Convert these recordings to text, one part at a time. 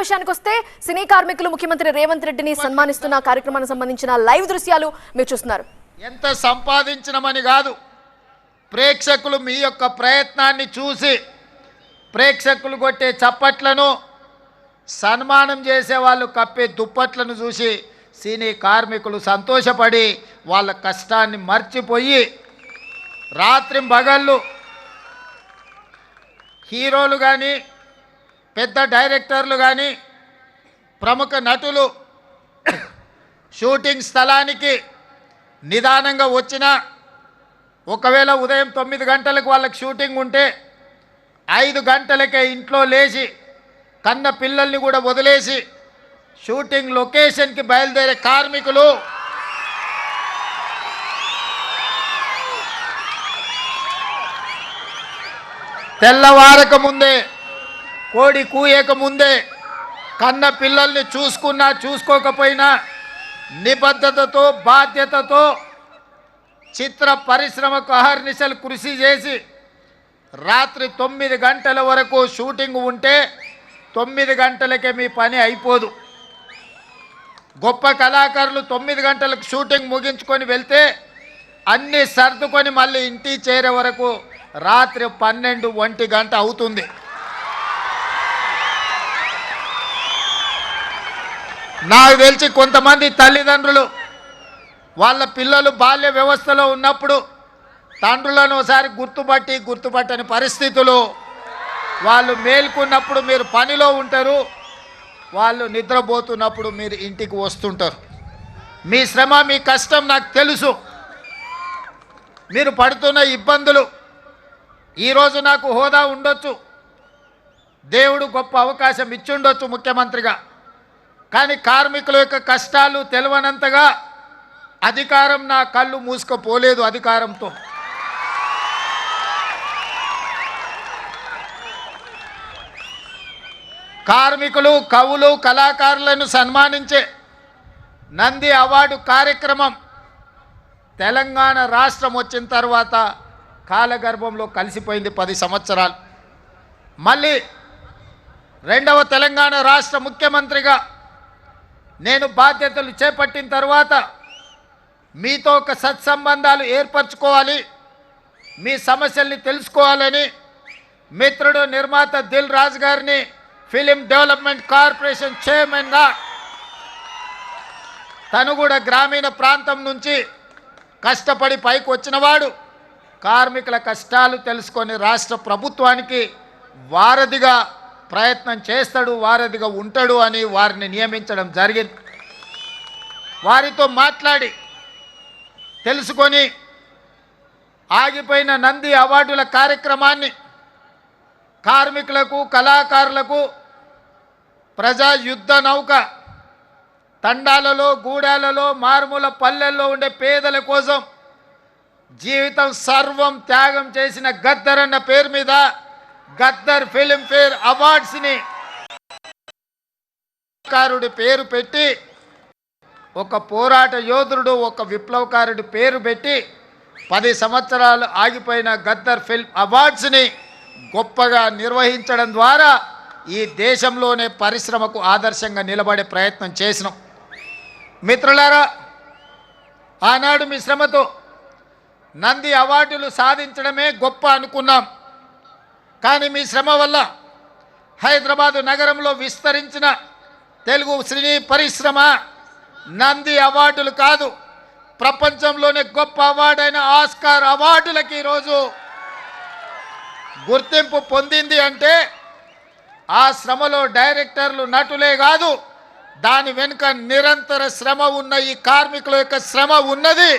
విషయానికి వస్తే సినీ కార్మికులు ముఖ్యమంత్రి రేవంత్ రెడ్డిని సన్మానిస్తున్న కార్యక్రమానికి సంబంధించిన లైవ్ దృశ్యాలు మీరు చూస్తున్నారు. ఎంత సంపాదించినమని కాదు ప్రేక్షకులు మీ యొక్క ప్రయత్నాన్ని చూసి ప్రేక్షకులు కొట్టే చప్పట్లను సన్మానం చేసే వాళ్ళు కప్పే దుప్పట్లను చూసి సినీ కార్మికులు సంతోషపడి వాళ్ళ కష్టాన్ని మర్చిపోయి రాత్రి పగళ్ళు హీరోలు కానీ పెద్ద డైరెక్టర్లు కానీ ప్రముఖ నటులు షూటింగ్ స్థలానికి నిదానంగా వచ్చిన ఒకవేళ ఉదయం తొమ్మిది గంటలకు వాళ్ళకి షూటింగ్ ఉంటే ఐదు గంటలకే ఇంట్లో లేచి కన్న పిల్లల్ని కూడా వదిలేసి షూటింగ్ లొకేషన్కి బయలుదేరే కార్మికులు. తెల్లవారక ముందే కోడి కూయక ముందే కన్న పిల్లల్ని చూసుకున్నా చూసుకోకపోయినా నిబద్ధతతో బాధ్యతతో చిత్ర పరిశ్రమకు అహర్నిశలు కృషి చేసి రాత్రి తొమ్మిది గంటల వరకు షూటింగ్ ఉంటే తొమ్మిది గంటలకే మీ పని అయిపోదు. గొప్ప కళాకారులు తొమ్మిది గంటలకు షూటింగ్ ముగించుకొని వెళ్తే అన్నీ సర్దుకొని మళ్ళీ ఇంటికి చేరే వరకు రాత్రి పన్నెండు ఒంటి గంట అవుతుంది. నాకు తెలిసి కొంతమంది తల్లిదండ్రులు వాళ్ళ పిల్లలు బాల్య వ్యవస్థలో ఉన్నప్పుడు తండ్రులను ఒకసారి గుర్తుపట్టి గుర్తుపట్టని పరిస్థితులు వాళ్ళు మేల్కొన్నప్పుడు మీరు పనిలో ఉంటారు వాళ్ళు నిద్రపోతున్నప్పుడు మీరు ఇంటికి వస్తుంటారు. మీ శ్రమ మీ కష్టం నాకు తెలుసు. మీరు పడుతున్న ఇబ్బందులు ఈరోజు నాకు హోదా ఉండొచ్చు. దేవుడు గొప్ప అవకాశం ఇచ్చుండొచ్చు ముఖ్యమంత్రిగా. కానీ కార్మికుల యొక్క కష్టాలు తెలియనంతగా అధికారం నా కళ్ళు మూసుకపోలేదు అధికారంతో. కార్మికులు కవులు కళాకారులను సన్మానించే నంది అవార్డు కార్యక్రమం తెలంగాణ రాష్ట్రం వచ్చిన తర్వాత కాలగర్భంలో కలిసిపోయింది పది సంవత్సరాలు. మళ్ళీ రెండవ తెలంగాణ రాష్ట్ర ముఖ్యమంత్రిగా నేను బాధ్యతలు చేపట్టిన తర్వాత మీతో ఒక సత్సంబంధాలు ఏర్పరచుకోవాలి. మీ సమస్యల్ని తెలుసుకోవాలని మిత్రుడు నిర్మాత దిల్ రాజు గారిని ఫిలిం డెవలప్మెంట్ కార్పొరేషన్ చైర్మన్గా తను కూడా గ్రామీణ ప్రాంతం నుంచి కష్టపడి పైకి వచ్చినవాడు కార్మికుల కష్టాలు తెలుసుకొని రాష్ట్ర ప్రభుత్వానికి వారధిగా ప్రయత్నం చేస్తాడు వారధిగా ఉంటాడు అని వారిని నియమించడం జరిగింది. వారితో మాట్లాడి తెలుసుకొని ఆగిపోయిన నంది అవార్డుల కార్యక్రమాన్ని కార్మికులకు కళాకారులకు ప్రజా యుద్ధ నౌక తండాలలో గూడాలలో మారుమూల పల్లెల్లో ఉండే పేదల కోసం జీవితం సర్వం త్యాగం చేసిన గద్దరన్న పేరు మీద గద్దర్ ఫిల్మ్ఫేర్ అవార్డ్స్ని కారుడి పేరు పెట్టి ఒక పోరాట యోధుడు ఒక విప్లవకారుడి పేరు పెట్టి పది సంవత్సరాలు ఆగిపోయిన గద్దర్ ఫిల్మ్ అవార్డ్స్ని గొప్పగా నిర్వహించడం ద్వారా ఈ దేశంలోనే పరిశ్రమకు ఆదర్శంగా నిలబడే ప్రయత్నం చేసినాం. మిత్రులారా ఆనాడు మిశ్రమతో నంది అవార్డులు సాధించడమే గొప్ప అనుకున్నాం. కానీ మీ శ్రమ వల్ల హైదరాబాదు నగరంలో విస్తరించిన తెలుగు సినీ పరిశ్రమ నంది అవార్డులు కాదు ప్రపంచంలోనే గొప్ప అవార్డైన ఆస్కార్ అవార్డులకి ఈరోజు గుర్తింపు పొందింది అంటే ఆ శ్రమలో డైరెక్టర్లు నటులే కాదు దాని వెనుక నిరంతర శ్రమ ఉన్న ఈ కార్మికుల యొక్క శ్రమ ఉన్నది.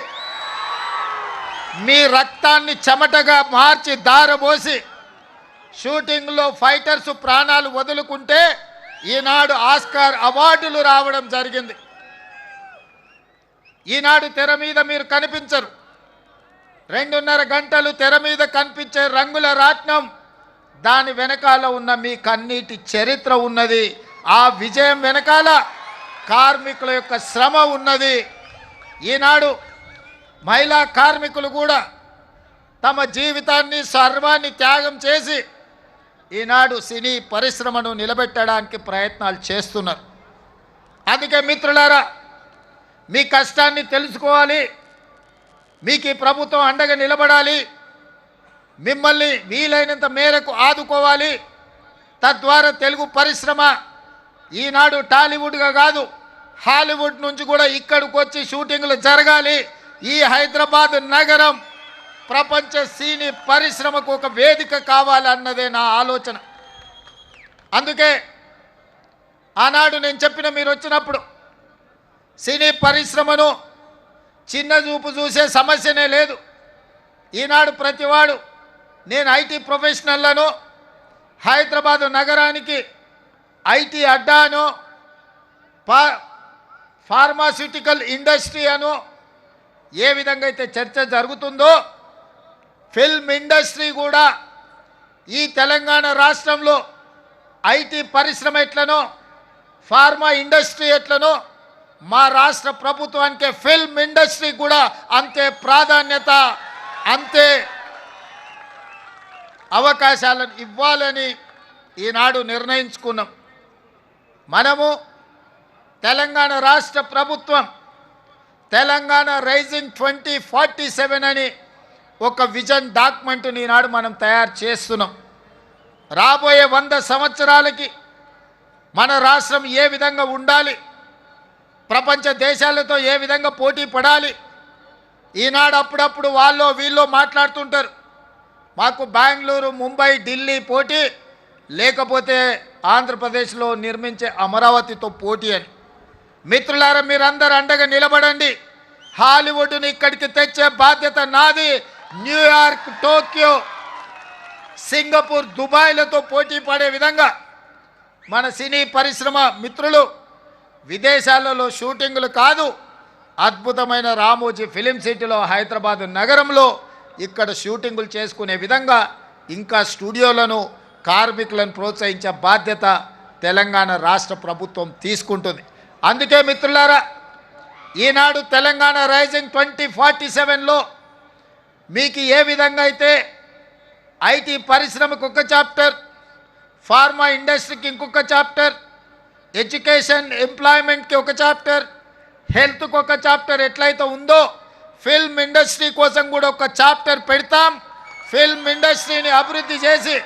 మీ రక్తాన్ని చెమటగా మార్చి దారబోసి షూటింగ్లో ఫైటర్స్ ప్రాణాలు వదులుకుంటే ఈనాడు ఆస్కార్ అవార్డులు రావడం జరిగింది. ఈనాడు తెర మీద మీరు కనిపించరు. రెండున్నర గంటలు తెర మీద కనిపించే రంగుల రాట్నం దాని వెనకాల ఉన్న మీ కన్నీటి చరిత్ర ఉన్నది. ఆ విజయం వెనకాల కార్మికుల యొక్క శ్రమ ఉన్నది. ఈనాడు మహిళా కార్మికులు కూడా తమ జీవితాన్ని సర్వాన్ని త్యాగం చేసి ఈనాడు సినీ పరిశ్రమను నిలబెట్టడానికి ప్రయత్నాలు చేస్తున్నారు. అందుకే మిత్రులారా మీ కష్టాన్ని తెలుసుకోవాలి మీకు ఈ ప్రభుత్వం అండగా నిలబడాలి మిమ్మల్ని వీలైనంత మేరకు ఆదుకోవాలి. తద్వారా తెలుగు పరిశ్రమ ఈనాడు టాలీవుడ్గా కాదు హాలీవుడ్ నుంచి కూడా ఇక్కడికి వచ్చి షూటింగ్లు జరగాలి. ఈ హైదరాబాద్ నగరం ప్రపంచ సినీ పరిశ్రమకు ఒక వేదిక కావాలన్నదే నా ఆలోచన. అందుకే ఆనాడు నేను చెప్పిన మీరు వచ్చినప్పుడు సినీ పరిశ్రమను చిన్న చూపు చూసే సమస్యనే లేదు. ఈనాడు ప్రతివాడు నేను ఐటీ ప్రొఫెషనల్లను హైదరాబాదు నగరానికి ఐటీ అడ్డాను పా ఫార్మాస్యూటికల్ ఇండస్ట్రీ అను ఏ విధంగా అయితే చర్చ జరుగుతుందో ఫిల్మ్ ఇండస్ట్రీ కూడా ఈ తెలంగాణ రాష్ట్రంలో ఐటీ పరిశ్రమ ఎట్లనో ఫార్మా ఇండస్ట్రీ ఎట్లనో మా రాష్ట్ర ప్రభుత్వానికి ఫిల్మ్ ఇండస్ట్రీ కూడా అంతే ప్రాధాన్యత అంతే అవకాశాలను ఇవ్వాలని ఈనాడు నిర్ణయించుకున్నాం. మనము తెలంగాణ రాష్ట్ర ప్రభుత్వం Telangana rising twenty forty seven అని ఒక విజన్ డాక్యుమెంట్ ఈనాడు మనం తయారు చేస్తున్నాం. రాబోయే వంద సంవత్సరాలకి మన రాష్ట్రం ఏ విధంగా ఉండాలి? ప్రపంచ దేశాలతో ఏ విధంగా పోటీ పడాలి? ఈనాడు అప్పుడప్పుడు వాళ్ళు వీళ్ళు మాట్లాడుతుంటారు. మాకు బెంగళూరు ముంబై ఢిల్లీ పోటీ లేకపోతే ఆంధ్రప్రదేశ్లో నిర్మించే అమరావతితో పోటీ అని. మిత్రులారా మీరందరూ అండగా నిలబడండి. హాలీవుడ్ని ఇక్కడికి తెచ్చే బాధ్యత నాది. న్యూయార్క్ టోక్యో సింగపూర్ దుబాయ్లతో పోటీ పడే విధంగా మన సినీ పరిశ్రమ మిత్రులు విదేశాలలో షూటింగులు కాదు అద్భుతమైన రామోజీ ఫిలిం సిటీలో హైదరాబాద్ నగరంలో ఇక్కడ షూటింగులు చేసుకునే విధంగా ఇంకా స్టూడియోలను కార్మికులను ప్రోత్సహించే బాధ్యత తెలంగాణ రాష్ట్ర ప్రభుత్వం తీసుకుంటుంది. అందుకే మిత్రులారా ఈనాడు తెలంగాణ రైజింగ్ ట్వంటీ ఫార్టీ సెవెన్లో మీకు ఏ విధంగా అయితే ఐటీ పరిశ్రమకు ఒక చాప్టర్ ఫార్మా ఇండస్ట్రీకి ఇంకొక చాప్టర్ ఎడ్యుకేషన్ ఎంప్లాయ్మెంట్కి ఒక చాప్టర్ హెల్త్కి ఒక చాప్టర్ ఎట్లయితే ఉందో ఫిల్మ్ ఇండస్ట్రీ కోసం కూడా ఒక చాప్టర్ పెడతాం. ఫిల్మ్ ఇండస్ట్రీని అభివృద్ధి చేసి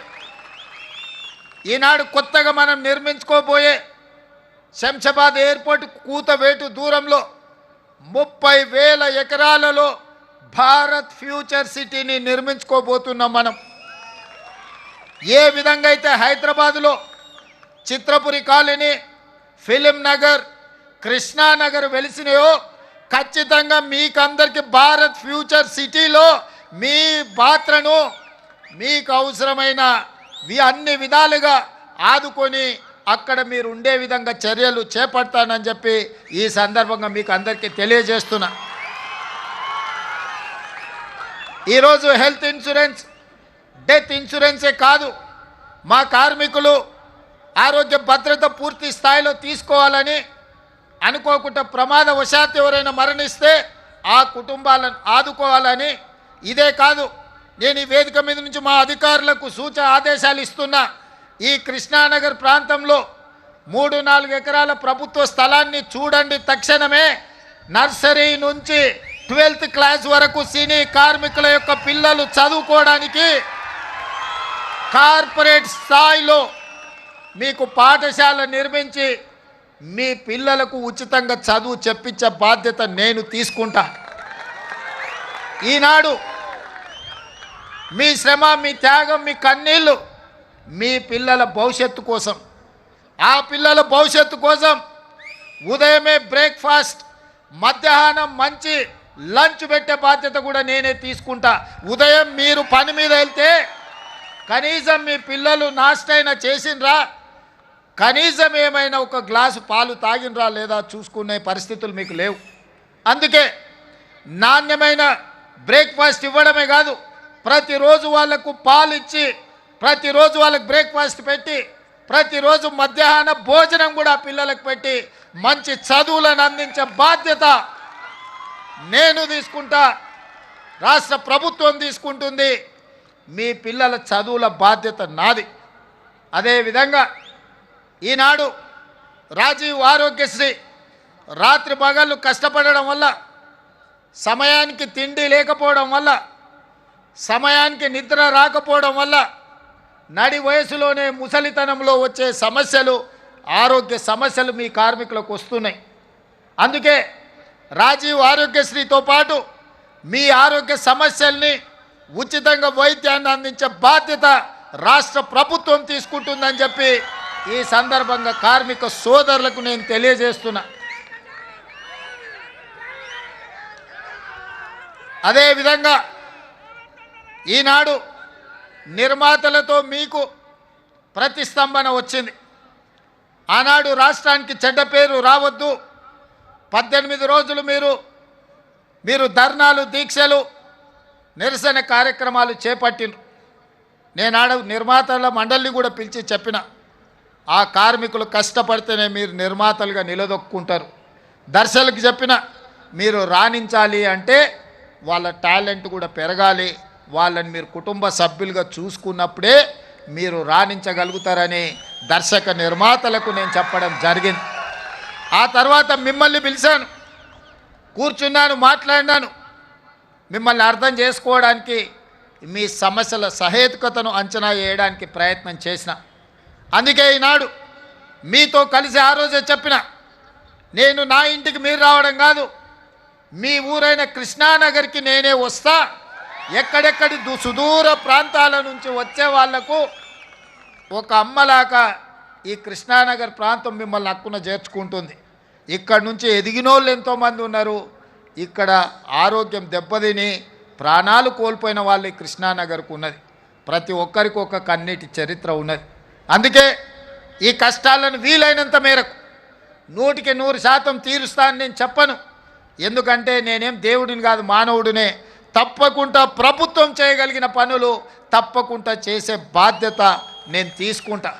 ఈనాడు కొత్తగా మనం నిర్మించుకోబోయే శంషాబాద్ ఎయిర్పోర్ట్ కూతవేటు దూరంలో ముప్పై వేల ఎకరాలలో భారత్ ఫ్యూచర్ సిటీని నిర్మించుకోబోతున్నాం మనం. ఏ విధంగా అయితే హైదరాబాదులో చిత్రపురి కాలనీ ఫిలిం నగర్ కృష్ణానగర్ వెలిసినాయో ఖచ్చితంగా మీకందరికి భారత్ ఫ్యూచర్ సిటీలో మీ పాత్రను మీకు అవసరమైన అన్ని విధాలుగా ఆదుకొని అక్కడ మీరు ఉండే విధంగా చర్యలు చేపడతానని చెప్పి ఈ సందర్భంగా మీకు అందరికీ తెలియజేస్తున్నా. ఈరోజు హెల్త్ ఇన్సూరెన్స్ డెత్ ఇన్సూరెన్సే కాదు. మా కార్మికులు ఆరోగ్య భద్రత పూర్తి స్థాయిలో తీసుకోవాలని అనుకోకుండా ప్రమాదవశాత్తు ఎవరైనా మరణిస్తే ఆ కుటుంబాలను ఆదుకోవాలని ఇదే కాదు. నేను ఈ వేదిక మీద నుంచి మా అధికారులకు సూచన ఆదేశాలు ఇస్తున్నా. ఈ కృష్ణానగర్ ప్రాంతంలో మూడు నాలుగు ఎకరాల ప్రభుత్వ స్థలాన్ని చూడండి తక్షణమే. నర్సరీ నుంచి ట్వెల్త్ క్లాస్ వరకు సినీ కార్మికుల యొక్క పిల్లలు చదువుకోవడానికి కార్పొరేట్ స్థాయిలో మీకు పాఠశాల నిర్మించి మీ పిల్లలకు ఉచితంగా చదువు చెప్పించే బాధ్యత నేను తీసుకుంటా. ఈనాడు మీ శ్రమ మీ త్యాగం మీ కన్నీళ్ళు మీ పిల్లల భవిష్యత్తు కోసం. ఆ పిల్లల భవిష్యత్తు కోసం ఉదయమే బ్రేక్ఫాస్ట్ మధ్యాహ్నం మంచి లంచ్ పెట్టే బాధ్యత కూడా నేనే తీసుకుంటా. ఉదయం మీరు పని మీద వెళ్తే కనీసం మీ పిల్లలు నాష్టైనా చేసిండ్రా. కనీసం ఏమైనా ఒక గ్లాసు పాలు తాగినరా లేదా చూసుకునే పరిస్థితులు మీకు లేవు. అందుకే నాణ్యమైన బ్రేక్ఫాస్ట్ ఇవ్వడమే కాదు ప్రతిరోజు వాళ్ళకు పాలు ఇచ్చి ప్రతిరోజు వాళ్ళకి బ్రేక్ఫాస్ట్ పెట్టి ప్రతిరోజు మధ్యాహ్న భోజనం కూడా పిల్లలకు పెట్టి మంచి చదువులను అందించే బాధ్యత నేను తీసుకుంటా రాష్ట్ర ప్రభుత్వం తీసుకుంటుంది మీ పిల్లల చదువుల బాధ్యత నాది. అదేవిధంగా ఈనాడు రాజీవ్ ఆరోగ్యశ్రీ రాత్రి పగళ్ళు కష్టపడడం వల్ల సమయానికి తిండి లేకపోవడం వల్ల సమయానికి నిద్ర రాకపోవడం వల్ల నడి వయసులోనే ముసలితనంలో వచ్చే సమస్యలు ఆరోగ్య సమస్యలు మీ కార్మికులకు వస్తున్నాయి. అందుకే రాజీవ్ ఆరోగ్యశ్రీతో పాటు మీ ఆరోగ్య సమస్యల్ని ఉచితంగా వైద్యాన్ని అందించే బాధ్యత రాష్ట్ర ప్రభుత్వం తీసుకుంటుందని చెప్పి ఈ సందర్భంగా కార్మిక సోదరులకు నేను తెలియజేస్తున్నా. అదేవిధంగా ఈనాడు నిర్మాతలతో మీకు ప్రతిస్తంభన వచ్చింది. ఆనాడు రాష్ట్రానికి చెడ్డ పేరు రావద్దు. పద్దెనిమిది రోజులు మీరు మీరు ధర్నాలు దీక్షలు నిరసన కార్యక్రమాలు చేపట్టిండ్రు. నేనాడు నిర్మాతల మండలిని కూడా పిలిచి చెప్పిన. ఆ కార్మికులు కష్టపడితేనే మీరు నిర్మాతలుగా నిలదొక్కుంటారు. దర్శకులకు చెప్పిన మీరు రాణించాలి అంటే వాళ్ళ టాలెంట్ కూడా పెరగాలి. వాళ్ళని మీరు కుటుంబ సభ్యులుగా చూసుకున్నప్పుడే మీరు రాణించగలుగుతారని దర్శక నిర్మాతలకు నేను చెప్పడం జరిగింది. ఆ తర్వాత మిమ్మల్ని పిలిచాను. కూర్చున్నాను మాట్లాడినాను. మిమ్మల్ని అర్థం చేసుకోవడానికి మీ సమస్యల సహేతుకతను అంచనా వేయడానికి ప్రయత్నం చేసిన. అందుకే ఈనాడు మీతో కలిసి ఆ రోజే చెప్పిన నేను నా ఇంటికి మీరు రావడం కాదు మీ ఊరైన కృష్ణానగర్కి నేనే వస్తా. ఎక్కడెక్కడి దు- సుదూర ప్రాంతాల నుంచి వచ్చే వాళ్ళకు ఒక అమ్మలాగా ఈ కృష్ణానగర్ ప్రాంతం మిమ్మల్ని హక్కున చేర్చుకుంటుంది. ఇక్కడ నుంచి ఎదిగినోళ్ళు ఎంతోమంది ఉన్నారు. ఇక్కడ ఆరోగ్యం దెబ్బతిని ప్రాణాలు కోల్పోయిన వాళ్ళు కృష్ణానగర్కు ఉన్నది. ప్రతి ఒక్కరికి ఒక కన్నీటి చరిత్ర ఉన్నది. అందుకే ఈ కష్టాలను వీలైనంత మేరకు నూటికి నూరు శాతం తీరుస్తానని నేను చెప్పను. ఎందుకంటే నేనేం దేవుడిని కాదు మానవుడినే. తప్పకుండా ప్రభుత్వం చేయగలిగిన పనులు తప్పకుండా చేసే బాధ్యత నేను తీసుకుంటా.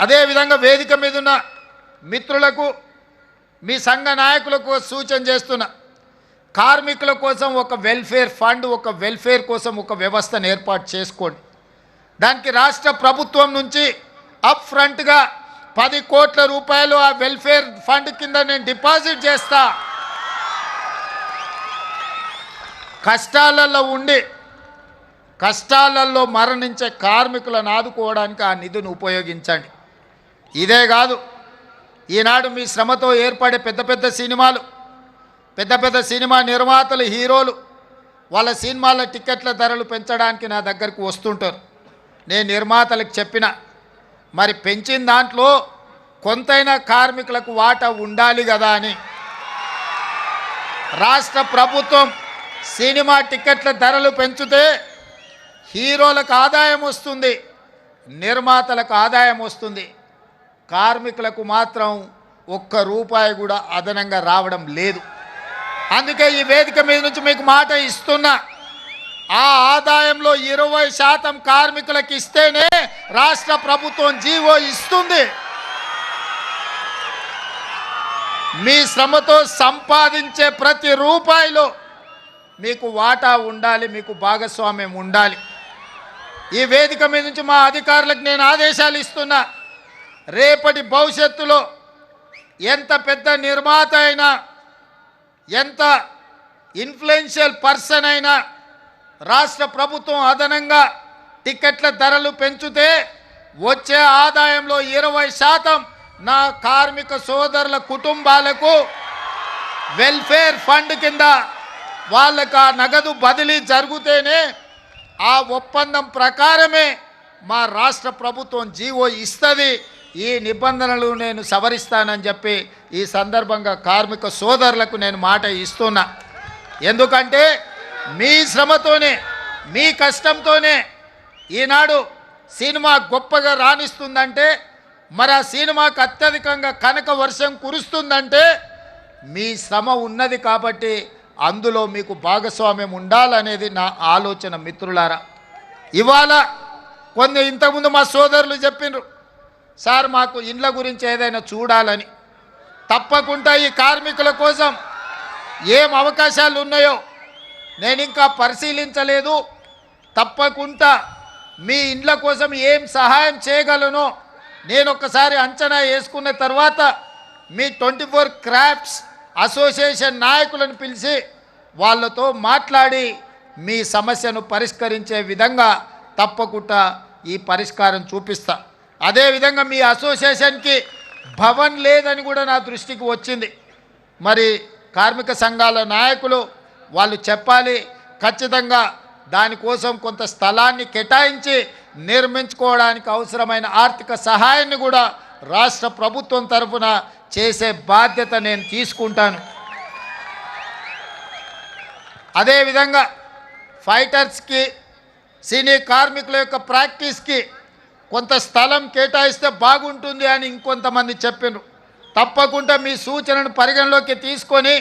అదేవిధంగా వేదిక మీద ఉన్న మిత్రులకు మీ సంఘ నాయకులకు సూచన చేస్తున్నా. కార్మికుల కోసం ఒక వెల్ఫేర్ ఫండ్ ఒక వెల్ఫేర్ కోసం ఒక వ్యవస్థను ఏర్పాటు చేసుకోండి. దానికి రాష్ట్ర ప్రభుత్వం నుంచి అప్ ఫ్రంట్గా పది కోట్ల రూపాయలు ఆ వెల్ఫేర్ ఫండ్ కింద నేను డిపాజిట్ చేస్తా. కష్టాలలో ఉండి కష్టాలలో మరణించే కార్మికులను ఆదుకోవడానికి ఆ నిధిని ఉపయోగించండి. ఇదే కాదు ఈనాడు మీ శ్రమతో ఏర్పడే పెద్ద పెద్ద సినిమాలు పెద్ద పెద్ద సినిమా నిర్మాతలు హీరోలు వాళ్ళ సినిమాల టికెట్ల ధరలు పెంచడానికి నా దగ్గరకు వస్తుంటారు. నేను నిర్మాతలకు చెప్పిన మరి పెంచిన దాంట్లో కొంతైనా కార్మికులకు వాటా ఉండాలి కదా అని. రాష్ట్ర ప్రభుత్వం సినిమా టికెట్ల ధరలు పెంచితే హీరోలకు ఆదాయం వస్తుంది నిర్మాతలకు ఆదాయం వస్తుంది. కార్మికులకు మాత్రం ఒక్క రూపాయి కూడా అదనంగా రావడం లేదు. అందుకే ఈ వేదిక మీద నుంచి మీకు మాట ఇస్తున్నా. ఆ ఆదాయంలో ఇరవై శాతం కార్మికులకు ఇస్తేనే రాష్ట్ర ప్రభుత్వం జీవో ఇస్తుంది. మీ శ్రమతో సంపాదించే ప్రతి రూపాయిలో మీకు వాటా ఉండాలి మీకు భాగస్వామ్యం ఉండాలి. ఈ వేదిక మీద నుంచి మా అధికారులకు నేను ఆదేశాలు ఇస్తున్నా. రేపటి భవిష్యత్తులో ఎంత పెద్ద నిర్మాత అయినా ఎంత ఇన్ఫ్లుయెన్షియల్ పర్సన్ అయినా రాష్ట్ర ప్రభుత్వం అదనంగా టికెట్ల ధరలు పెంచితే వచ్చే ఆదాయంలో ఇరవై శాతం నా కార్మిక సోదరుల కుటుంబాలకు వెల్ఫేర్ ఫండ్ కింద వాళ్ళకు ఆ నగదు బదిలీ జరిగితేనే ఆ ఒప్పందం ప్రకారమే మా రాష్ట్ర ప్రభుత్వం జీవో ఇస్తుంది. ఈ నిబంధనలు నేను సవరిస్తానని చెప్పి ఈ సందర్భంగా కార్మిక సోదరులకు నేను మాట ఇస్తున్నా. ఎందుకంటే మీ శ్రమతోనే మీ కష్టంతోనే ఈనాడు సినిమా గొప్పగా రాణిస్తుందంటే మరి ఆ సినిమాకు అత్యధికంగా కనక వర్షం కురుస్తుందంటే మీ శ్రమ ఉన్నది కాబట్టి అందులో మీకు భాగస్వామ్యం ఉండాలనేది నా ఆలోచన మిత్రులారా. ఇవాళ కొన్ని ఇంతకుముందు మా సోదరులు చెప్పిండ్రు సార్ మాకు ఇండ్ల గురించి ఏదైనా చూడాలని. తప్పకుండా ఈ కార్మికుల కోసం ఏం అవకాశాలు ఉన్నాయో నేను ఇంకా పరిశీలించలేదు. తప్పకుండా మీ ఇండ్ల కోసం ఏం సహాయం చేయగలను నేను ఒకసారి అంచనా వేసుకున్న తర్వాత మీ ట్వంటీ ఫోర్ క్రాఫ్ట్స్ అసోసియేషన్ నాయకులను పిలిచి వాళ్ళతో మాట్లాడి మీ సమస్యను పరిష్కరించే విధంగా తప్పకుండా ఈ పరిష్కారం చూపిస్తా. అదేవిధంగా మీ అసోసియేషన్కి భవన్ లేదని కూడా నా దృష్టికి వచ్చింది. మరి కార్మిక సంఘాల నాయకులు వాళ్ళు చెప్పాలి ఖచ్చితంగా దానికోసం కొంత స్థలాన్ని కేటాయించి నిర్మించుకోవడానికి అవసరమైన ఆర్థిక సహాయాన్ని కూడా రాష్ట్ర ప్రభుత్వం తరఫున చేసే బాధ్యత నేను తీసుకుంటాను. అదేవిధంగా ఫైటర్స్కి సినీ కార్మికుల యొక్క ప్రాక్టీస్కి కొంత స్థలం కేటాయిస్తే బాగుంటుంది అని ఇంకొంతమంది చెప్పారు తప్పకుండా మీ సూచనను పరిగణలోకి తీసుకొని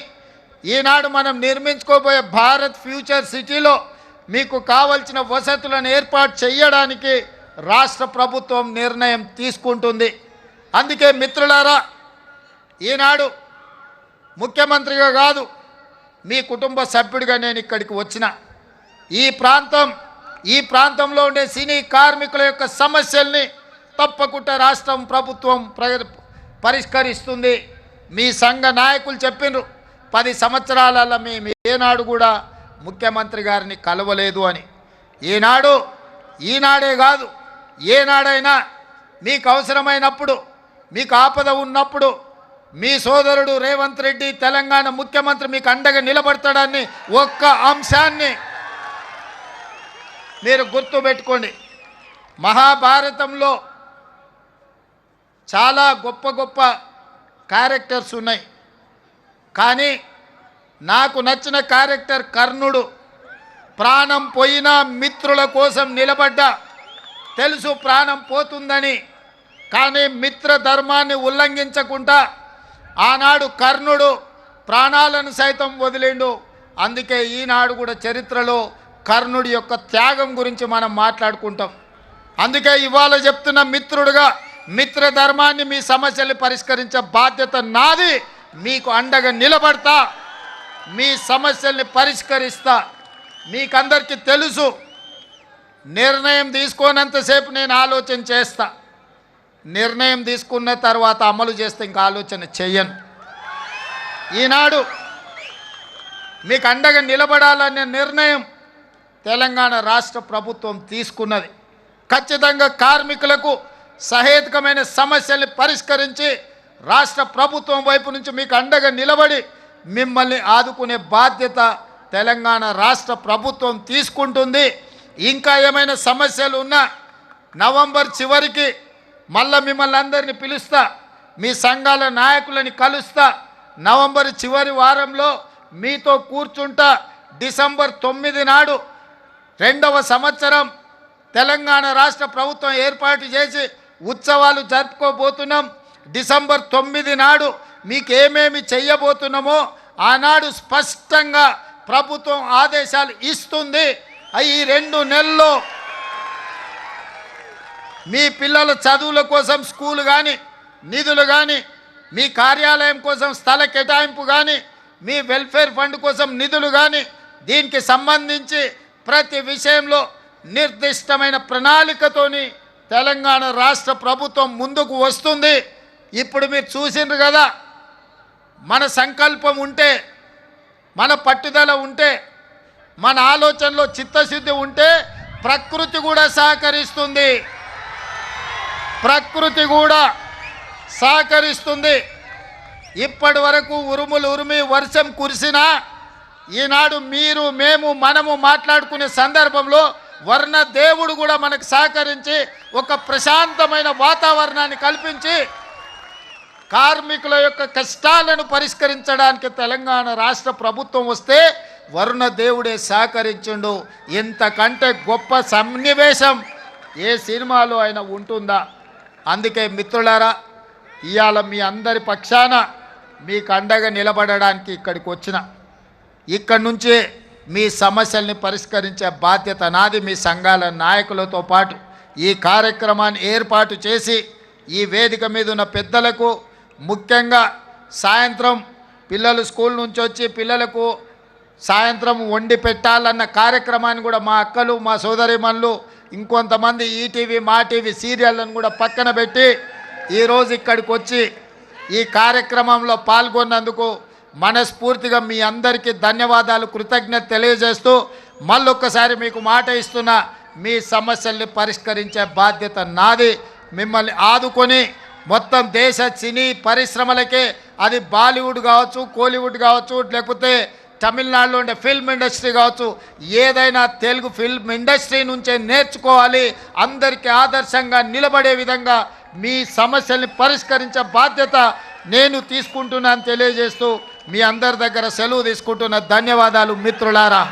ఈనాడు మనం నిర్మించుకోబోయే భారత్ ఫ్యూచర్ సిటీలో మీకు కావలసిన వసతులను ఏర్పాటు చేయడానికి రాష్ట్ర ప్రభుత్వం నిర్ణయం తీసుకుంటుంది. అందుకే మిత్రులారా ఈనాడు ముఖ్యమంత్రిగా కాదు మీ కుటుంబ సభ్యుడిగా నేను ఇక్కడికి వచ్చిన. ఈ ప్రాంతం ఈ ప్రాంతంలో ఉండే సినీ కార్మికుల యొక్క సమస్యల్ని తప్పకుండా రాష్ట్రం ప్రభుత్వం పరిష్కరిస్తుంది. మీ సంఘ నాయకులు చెప్పిండ్రు పది సంవత్సరాలలో మేము ఏనాడు కూడా ముఖ్యమంత్రి గారిని కలవలేదు అని. ఈనాడు ఈనాడే కాదు ఏనాడైనా మీకు అవసరమైనప్పుడు మీకు ఆపద ఉన్నప్పుడు మీ సోదరుడు రేవంత్ రెడ్డి తెలంగాణ ముఖ్యమంత్రి మీకు అండగా నిలబడతాడని ఒక్క అంశాన్ని మీరు గుర్తుపెట్టుకోండి మహాభారతంలో చాలా గొప్ప గొప్ప క్యారెక్టర్స్ ఉన్నాయి. కానీ నాకు నచ్చిన క్యారెక్టర్ కర్ణుడు. ప్రాణం పోయినా మిత్రుల కోసం నిలబడ్డ. తెలుసు ప్రాణం పోతుందని. కానీ మిత్ర ధర్మాన్ని ఉల్లంఘించకుండా ఆనాడు కర్ణుడు ప్రాణాలను సైతం వదిలిండు. అందుకే ఈనాడు కూడా చరిత్రలో కర్ణుడి యొక్క త్యాగం గురించి మనం మాట్లాడుకుంటాం. అందుకే ఇవాళ చెప్తున్న మిత్రుడుగా మిత్ర ధర్మాన్ని మీ సమస్యలు పరిష్కరించే బాధ్యత నాది. మీకు అండగా నిలబడతా మీ సమస్యల్ని పరిష్కరిస్తా. మీకందరికీ తెలుసు నిర్ణయం తీసుకోనంతసేపు నేను ఆలోచన చేస్తా. నిర్ణయం తీసుకున్న తర్వాత అమలు చేస్తే ఇంకా ఆలోచన చెయ్యను. ఈనాడు మీకు అండగా నిలబడాలనే నిర్ణయం తెలంగాణ రాష్ట్ర ప్రభుత్వం తీసుకున్నది. ఖచ్చితంగా కార్మికులకు సహేతుకమైన సమస్యల్ని పరిష్కరించి రాష్ట్ర ప్రభుత్వం వైపు నుంచి మీకు అండగా నిలబడి మిమ్మల్ని ఆదుకునే బాధ్యత తెలంగాణ రాష్ట్ర ప్రభుత్వం తీసుకుంటుంది. ఇంకా ఏమైనా సమస్యలు ఉన్నా నవంబర్ చివరికి మళ్ళీ మిమ్మల్ని అందరినీ పిలుస్తా మీ సంఘాల నాయకులని కలుస్తా నవంబర్ చివరి వారంలో మీతో కూర్చుంటా డిసెంబర్ తొమ్మిది నాడు రెండవ సంవత్సరం తెలంగాణ రాష్ట్ర ప్రభుత్వం ఏర్పాటు చేసి ఉత్సవాలు జరుపుకోబోతున్నాం. డిసెంబర్ తొమ్మిది నాడు మీకు ఏమేమి చెయ్యబోతున్నామో ఆనాడు స్పష్టంగా ప్రభుత్వం ఆదేశాలు ఇస్తుంది. ఈ రెండు నెలల్లో మీ పిల్లల చదువుల కోసం స్కూలు కానీ నిధులు కానీ మీ కార్యాలయం కోసం స్థల కేటాయింపు కానీ మీ వెల్ఫేర్ ఫండ్ కోసం నిధులు కానీ దీనికి సంబంధించి ప్రతి విషయంలో నిర్దిష్టమైన ప్రణాళికతోని తెలంగాణ రాష్ట్ర ప్రభుత్వం ముందుకు వస్తుంది. ఇప్పుడు మీరు చూసిండ్రు కదా మన సంకల్పం ఉంటే మన పట్టుదల ఉంటే మన ఆలోచనలో చిత్తశుద్ధి ఉంటే ప్రకృతి కూడా సహకరిస్తుంది. ప్రకృతి కూడా సహకరిస్తుంది. ఇప్పటి వరకు ఉరుములు ఉరిమి వర్షం కురిసినా ఈనాడు మీరు మేము మనము మాట్లాడుకునే సందర్భంలో వర్ణ దేవుడు కూడా మనకు సహకరించి ఒక ప్రశాంతమైన వాతావరణాన్ని కల్పించి కార్మికుల యొక్క కష్టాలను పరిష్కరించడానికి తెలంగాణ రాష్ట్ర ప్రభుత్వం వస్తే వరుణ దేవుడే సహకరించుండు. ఇంతకంటే గొప్ప సన్నివేశం ఏ సినిమాలో అయినా ఉంటుందా? అందుకే మిత్రులారా ఇవాళ మీ అందరి పక్షాన మీకు అండగా నిలబడడానికి ఇక్కడికి వచ్చిన ఇక్కడి నుంచే మీ సమస్యల్ని పరిష్కరించే బాధ్యత నాది మీ సంఘాల నాయకులతో పాటు. ఈ కార్యక్రమాన్ని ఏర్పాటు చేసి ఈ వేదిక మీద ఉన్న పెద్దలకు ముఖ్యంగా సాయంత్రం పిల్లలు స్కూల్ నుంచి వచ్చి పిల్లలకు సాయంత్రం వండి పెట్టాలన్న కార్యక్రమాన్ని కూడా మా అక్కలు మా సోదరిమన్లు ఇంకొంతమంది ఈటీవీ మా టీవీ సీరియళ్ళను కూడా పక్కన పెట్టి ఈరోజు ఇక్కడికి వచ్చి ఈ కార్యక్రమంలో పాల్గొన్నందుకు మనస్ఫూర్తిగా మీ అందరికీ ధన్యవాదాలు కృతజ్ఞత తెలియజేస్తూ మళ్ళొక్కసారి మీకు మాట ఇస్తున్నా మీ సమస్యల్ని పరిష్కరించే బాధ్యత నాది. మిమ్మల్ని ఆదుకొని మొత్తం దేశ సినీ పరిశ్రమలకే అది బాలీవుడ్ కావచ్చు కోలీవుడ్ కావచ్చు లేకపోతే తమిళనాడులో ఉండే ఫిల్మ్ ఇండస్ట్రీ కావచ్చు ఏదైనా తెలుగు ఫిల్మ్ ఇండస్ట్రీ నుంచే నేర్చుకోవాలి. అందరికీ ఆదర్శంగా నిలబడే విధంగా మీ సమస్యల్ని పరిష్కరించే బాధ్యత నేను తీసుకుంటున్నాను తెలియజేస్తూ మీ అందరి దగ్గర సెలవు తీసుకుంటున్న ధన్యవాదాలు మిత్రులారా.